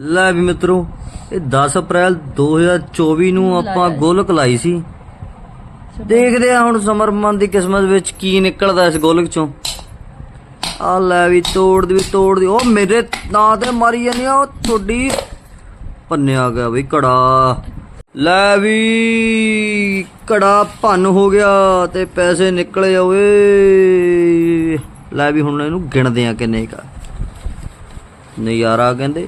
ਲੈ ਵੀ ਮਿੱਤਰੋ ਇਹ 10 ਅਪ੍ਰੈਲ 2024 ਨੂੰ ਆਪਾਂ ਗੋਲਕ ਲਾਈ ਸੀ। ਦੇਖਦੇ ਆ ਹੁਣ ਸਮਰਮਨ ਦੀ ਕਿਸਮਤ ਵਿੱਚ ਕੀ ਨਿਕਲਦਾ ਇਸ ਗੋਲਕ ਚੋਂ। ਆ ਲੈ ਵੀ ਤੋੜ ਦੀ ਤੋੜ ਦੀ। ਉਹ ਮੇਰੇ ਨਾਂ ਤੇ ਮਾਰੀ ਜਾਂਦੀ ਆ ਤੁਹਾਡੀ ਪੰਨਿਆ ਗਿਆ ਬਈ ਕੜਾ। ਲੈ ਵੀ ਕੜਾ ਭੰਨ ਹੋ ਗਿਆ ਤੇ ਪੈਸੇ ਨਿਕਲੇ ਓਏ। ਲੈ ਵੀ ਹੁਣ ਇਹਨੂੰ ਗਿਣਦੇ ਆ ਕਿੰਨੇ ਕਾ। ਨਜ਼ਾਰਾ ਕਹਿੰਦੇ।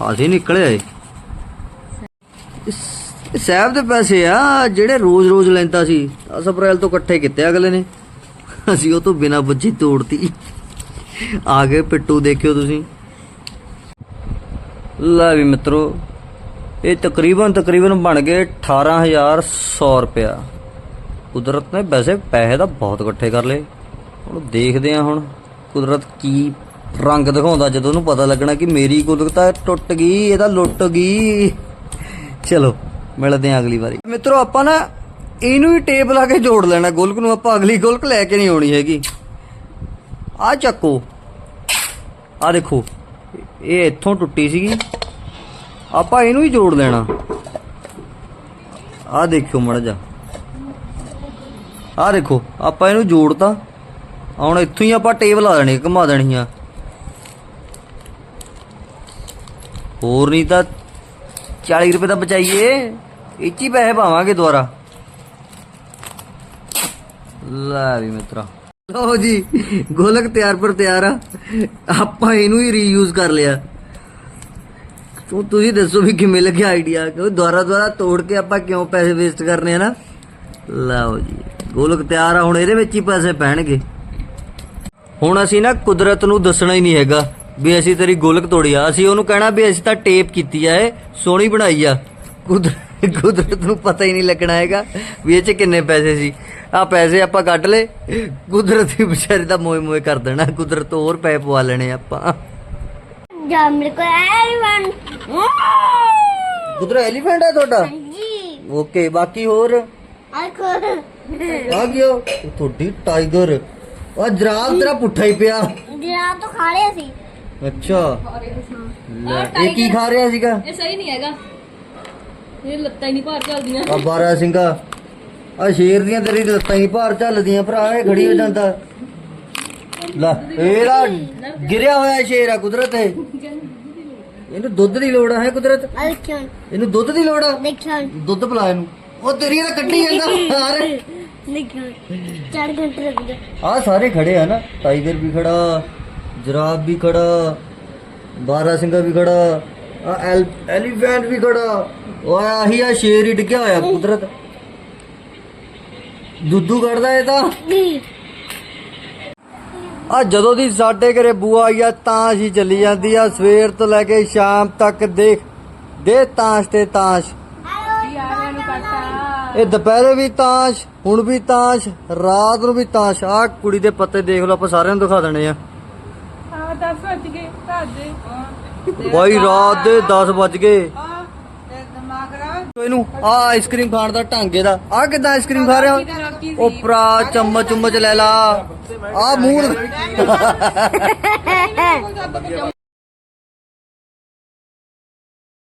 ਅਸੀਂ ਨਿਕਲੇ ਆਏ। ਸਾਹਿਬ ਦੇ ਪੈਸੇ ਆ, ਜਿਹੜੇ ਰੋਜ਼-ਰੋਜ਼ ਲੈਂਦਾ ਸੀ 10 ਅਪ੍ਰੈਲ ਤੋਂ ਇਕੱਠੇ ਕੀਤੇ ਅਗਲੇ ਨੇ। ਅਸੀਂ ਉਹ ਤੋਂ ਬਿਨਾ ਬੱਜੀ ਤੋੜਤੀ। ਆ ਗਏ ਪਿੱਟੂ, ਦੇਖਿਓ ਤੁਸੀਂ। ਲੈ ਵੀ ਮਿੱਤਰੋ, ਇਹ ਤਕਰੀਬਨ ਤਕਰੀਬਨ ਬਣ ਗਏ 18100 ਰੁਪਇਆ। ਕੁਦਰਤ ਨੇ ਵੈਸੇ ਪੈਸੇ ਤਾਂ ਬਹੁਤ ਇਕੱਠੇ ਕਰ ਲਏ। ਹੁਣ ਦੇਖਦੇ ਆ ਹੁਣ ਕੁਦਰਤ ਕੀ ਰੰਗ ਦਿਖਾਉਂਦਾ ਜਦੋਂ ਉਹਨੂੰ ਪਤਾ ਲੱਗਣਾ ਕਿ ਮੇਰੀ ਕੁਦਰਤ ਤਾਂ ਟੁੱਟ ਗਈ ਇਹਦਾ ਲੁੱਟ ਗਈ। ਚਲੋ, ਮਿਲਦੇ ਆ ਅਗਲੀ ਵਾਰੀ। ਮਿੱਤਰੋ, ਆਪਾਂ ਨਾ ਇਹਨੂੰ ਹੀ ਟੇਪ ਲਾ ਕੇ ਜੋੜ ਲੈਣਾ। ਗੁਲਕ ਨੂੰ ਆਪਾਂ ਅਗਲੀ ਗੋਲਕ ਲੈ ਕੇ ਨਹੀਂ ਆਉਣੀ ਹੈਗੀ। ਆ ਚੱਕੋ। ਆ ਦੇਖੋ, ਇਹ ਇੱਥੋਂ ਟੁੱਟੀ ਸੀਗੀ। ਆਪਾਂ ਇਹਨੂੰ ਹੀ ਜੋੜ ਲੈਣਾ। ਆ ਦੇਖਿਓ ਮੜ ਜਾ ਆ ਦੇਖੋ, ਆਪਾਂ ਇਹਨੂੰ ਜੋੜਤਾ। ਹੁਣ ਇੱਥੋਂ ਹੀ ਆਪਾਂ ਟੇਪ ਲਾ ਦੇਣੀ, ਘੁਮਾ ਦੇਣੀ ਆ। ਹੋਰ ਨਹੀਂ ਤਾਂ 40 ਰੁਪਏ ਤਾਂ ਬਚਾਈਏ। ਇਹ 'ਚ ਹੀ ਪੈਸੇ ਪਾਵਾਂਗੇ ਦੁਬਾਰਾ। ਲੈ ਵੀ ਮਿੱਤਰਾ। ਲਓ ਜੀ, ਗੋਲਕ ਤਿਆਰ ਪਰ ਤਿਆਰ ਆ। ਆਪਾਂ ਇਹਨੂੰ ਹੀ ਰੀਯੂਜ਼ ਕਰ ਲਿਆ। ਤੂੰ ਤੁਸੀਂ ਦੱਸੋ ਵੀ ਕਿਵੇਂ ਲੱਗਿਆ ਆਈਡੀਆ ਕਿ ਦੁਬਾਰਾ ਦੁਆਰਾ ਤੋੜ ਕੇ ਆਪਾਂ ਕਿਉਂ ਪੈਸੇ ਵੇਸਟ ਕਰਨੇ ਆ ਨਾ? ਲਓ ਜੀ, ਗੋਲਕ ਤਿਆਰ ਆ। ਹੁਣ ਇਹਦੇ ਵਿੱਚ ਹੀ ਪੈਸੇ ਪੈਣਗੇ। ਹੁਣ ਅਸੀਂ ਨਾ ਕੁਦਰਤ ਨੂੰ ਦੱਸਣਾ ਹੀ ਨਹੀਂ ਹੈਗਾ। ਵੀ ਅਸੀਂ ਤੇਰੀ ਗੋਲਕ ਤੋੜੀ ਆ। ਅਸੀਂ ਉਹਨੂੰ ਕਹਿਣਾ ਵੀ ਅਸੀਂ ਤਾਂ ਟੇਪ ਕੀਤੀ ਆ ਇਹ ਸੋਹਣੀ ਬਣਾਈ ਆ। ਕੁਦਰ- ਕੁਦਰਤ ਨੂੰ ਪਤਾ ਹੀ ਨਹੀਂ ਲੱਗਣਾ ਹੈਗਾ ਵੀ ਇਹ ਚ ਕਿੰਨੇ ਪੈਸੇ ਸੀ। ਆ ਪੈਸੇ ਆਪਾਂ ਕੱਢ ਲੇ ਕੁਦਰਤ ਦੀ ਵਿਚਾਰੀ ਦਾ ਮੋਏ ਮੋਏ ਕਰ ਦੇਣਾ। ਕੁਦਰਤ ਹੋਰ ਪੈਸੇ ਪਵਾ ਲੈਣੇ ਆਪਾਂ। ਜਾ ਮੇਰੇ ਕੋਲ ਐਲੀਫੈਂਟ ਕੁਦਰ ਐਲੀਫੈਂਟ ਹੈ ਤੁਹਾਡਾ? ਜੀ ਓਕੇ ਬਾਕੀ ਹੋਰ? ਆ ਗਿਓ ਤੁਹਾਡੀ ਟਾਈਗਰ ਆ ਜਰਾਬ ਤੇਰਾ ਪੁੱਠਾ ਹੀ ਪਿਆ। ਜਿਹੜਾ ਤੋਂ ਖਾ ਲਿਆ ਸੀ। ਅੱਛਾ। ਲੈ, ਇਹ ਕੀ ਖਾ ਰਿਹਾ ਸੀਗਾ? ਇਹ ਸਹੀ ਨਹੀਂ ਹੈਗਾ। ਇਹ ਲੱਤਾਂ ਹੀ ਨਹੀਂ ਭਾਰ ਚੱਲਦੀਆਂ। ਆ ਬਾਰਾ ਸਿੰਘਾ। ਆ ਸ਼ੇਰ ਦੀਆਂ ਤੇਰੀ ਲੱਤਾਂ ਹੀ ਭਾਰ ਚੱਲਦੀਆਂ ਭਰਾ ਇਹ ਖੜੀ ਹੋ ਜਾਂਦਾ। ਲੈ ਇਹਦਾ ਗਿਰਿਆ ਹੋਇਆ ਸ਼ੇਰ ਆ ਕੁਦਰਤ ਇਹ ਇਹਨੂੰ ਦੁੱਧ ਦੀ ਲੋੜ ਆ ਹੈ ਕੁਦਰਤ? ਇਹਨੂੰ ਦੁੱਧ ਦੀ ਲੋੜ ਆ? ਦੁੱਧ ਪਿਲਾ ਇਹਨੂੰ। ਉਹ ਤੇਰੀ ਤਾਂ ਕੱਢੀ ਜਾਂਦਾ ਦੇਖਿਓ ਚਾਰ ਘੰਟੇ ਲੱਗ ਗਏ ਆ ਸਾਰੇ ਖੜੇ ਆ ਨਾ ਟਾਈਗਰ ਵੀ ਖੜਾ। ਜਰਾਬ ਵੀ ਖੜਾ, ਬਾਰਾ ਸਿੰਘਾ ਵੀ ਖੜਾ, ਆ ਐਲੀਫੈਂਟ ਵੀ ਖੜਾ। ਓਏ, ਆਹੀ ਆ ਸ਼ੇਰ ਹੀ ਡਿੱਗਿਆ ਹੋਇਆ, ਕੁਦਰਤ। ਦੁੱਧੂ ਕੱਢਦਾ ਇਹ ਤਾਂ। ਆ ਜਦੋਂ ਦੀ ਸਾਡੇ ਘਰੇ ਬੂਆ ਆਈ ਆ, ਤਾਂ ਹੀ ਚੱਲੀ ਜਾਂਦੀ ਆ, ਸਵੇਰ ਤੋਂ ਲੈ ਕੇ ਸ਼ਾਮ ਤੱਕ ਦੇਖ ਦੇ ਤਾਸ਼ ਤੇ ਤਾਸ਼। ਇਹ ਦੁਪਹਿਰੇ ਵੀ ਤਾਸ਼, ਹੁਣ ਵੀ ਤਾਸ਼, ਰਾਤ ਨੂੰ ਵੀ ਤਾਸ਼। ਆ ਕੁੜੀ ਦੇ ਪੱਤੇ ਦੇਖ ਲਓ, ਆਪਾਂ ਸਾਰਿਆਂ ਨੂੰ ਦਿਖਾ ਦੇਣੇ ਆ। ਹਾਂ 10 ਵੱਜ ਗਏ ਰਾਤ ਦੇ ਬਾਈ ਰਾਤ ਦੇ 10 ਵੱਜ ਗਏ। ਇਹਨੂੰ ਆ ਆਈਸਕ੍ਰੀਮ ਖਾਣ ਦਾ ਢੰਗ ਇਹਦਾ ਆ ਕਿਦਾਂ ਆਈਸਕ੍ਰੀਮ ਖਾ ਰਿਹਾ? ਉਹ ਭਰਾ ਚਮਚ ਚੁੰਮਚ ਲੈ ਲਾ। ਆ ਮੂੰਹ